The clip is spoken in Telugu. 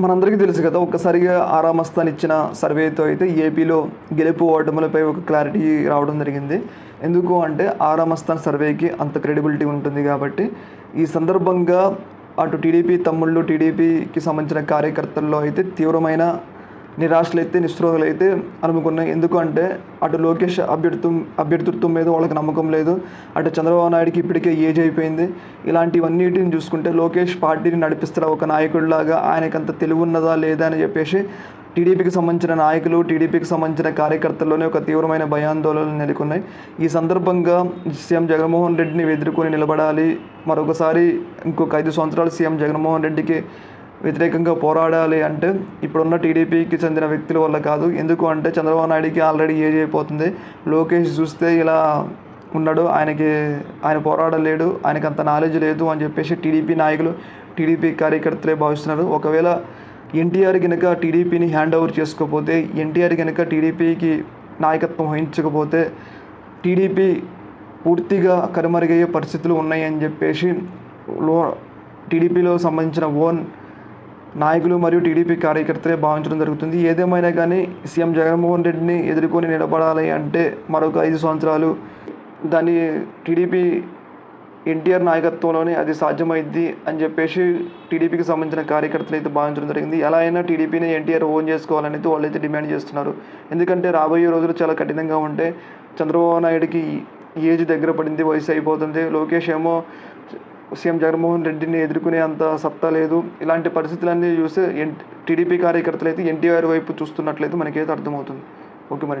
మనందరికీ తెలుసు కదా ఒక్కసారిగా ఆరామస్థాన్ ఇచ్చిన సర్వేతో అయితే ఏపీలో గెలుపు ఓటములపై ఒక క్లారిటీ రావడం జరిగింది. ఎందుకు అంటే ఆరామస్థాన్ సర్వేకి అంత క్రెడిబిలిటీ ఉంటుంది కాబట్టి ఈ సందర్భంగా అటు టీడీపీ తమ్ముళ్ళు టీడీపీకి సంబంధించిన కార్యకర్తల్లో అయితే తీవ్రమైన నిరాశలు అయితే నిస్పృహలు అయితే అనుకున్నాయి ఎందుకంటే అటు లోకేష్ అభ్యర్థిత్వం అభ్యర్థిత్వం మీద వాళ్ళకి నమ్మకం లేదు. అటు చంద్రబాబు నాయుడుకి ఇప్పటికే ఏజ్ అయిపోయింది. ఇలాంటివన్నిటిని చూసుకుంటే లోకేష్ పార్టీని నడిపిస్తారు ఒక నాయకుడిలాగా ఆయనకంత తెలివి ఉన్నదా లేదా అని చెప్పేసి టీడీపీకి సంబంధించిన నాయకులు టీడీపీకి సంబంధించిన కార్యకర్తల్లోనే ఒక తీవ్రమైన భయాందోళనలు నెలకొన్నాయి. ఈ సందర్భంగా సీఎం జగన్మోహన్ రెడ్డిని ఎదుర్కొని నిలబడాలి. మరొకసారి ఇంకొక ఐదు సంవత్సరాలు సీఎం జగన్మోహన్ రెడ్డికి వ్యతిరేకంగా పోరాడాలి అంటే ఇప్పుడున్న టీడీపీకి చెందిన వ్యక్తుల వల్ల కాదు. ఎందుకు అంటే చంద్రబాబు నాయుడుకి ఆల్రెడీ ఏజ్ అయిపోతుంది. లోకేష్ చూస్తే ఇలా ఉన్నాడు. ఆయనకి ఆయన పోరాడలేడు. ఆయనకి అంత నాలెడ్జ్ లేదు అని చెప్పేసి టీడీపీ నాయకులు టీడీపీ కార్యకర్తలే భావిస్తున్నారు. ఒకవేళ ఎన్టీఆర్ కనుక టీడీపీని హ్యాండ్ ఓవర్ చేసుకోకపోతే ఎన్టీఆర్ కనుక టీడీపీకి నాయకత్వం వహించకపోతే టీడీపీ పూర్తిగా కనుమరుగయ్యే పరిస్థితులు ఉన్నాయని చెప్పేసి లో టీడీపీలో సంబంధించిన ఓన్ నాయకులు మరియు టీడీపీ కార్యకర్తలే భావించడం జరుగుతుంది. ఏదేమైనా కానీ సీఎం జగన్మోహన్ రెడ్డిని ఎదుర్కొని నిలబడాలి అంటే మరొక ఐదు సంవత్సరాలు దాన్ని టీడీపీ ఎన్టీఆర్ నాయకత్వంలోనే అది సాధ్యమైద్ది అని చెప్పేసి టీడీపీకి సంబంధించిన కార్యకర్తలు అయితే భావించడం జరిగింది. ఎలా అయినా టీడీపీని ఎన్టీఆర్ ఓన్ చేసుకోవాలని అయితే వాళ్ళైతే డిమాండ్ చేస్తున్నారు. ఎందుకంటే రాబోయే రోజులు చాలా కఠినంగా ఉంటే చంద్రబాబు నాయుడుకి ఏజ్ దగ్గర పడింది వయసు అయిపోతుంది. లోకేష్ ఏమో సీఎం జగన్మోహన్ రెడ్డిని ఎదుర్కొనే అంత సత్తా లేదు. ఇలాంటి పరిస్థితులన్నీ చూస్తే ఎన్ టీడీపీ కార్యకర్తలు అయితే ఎన్టీఆర్ వైపు చూస్తున్నట్లయితే మనకైతే అర్థమవుతుంది. ఓకే మరి.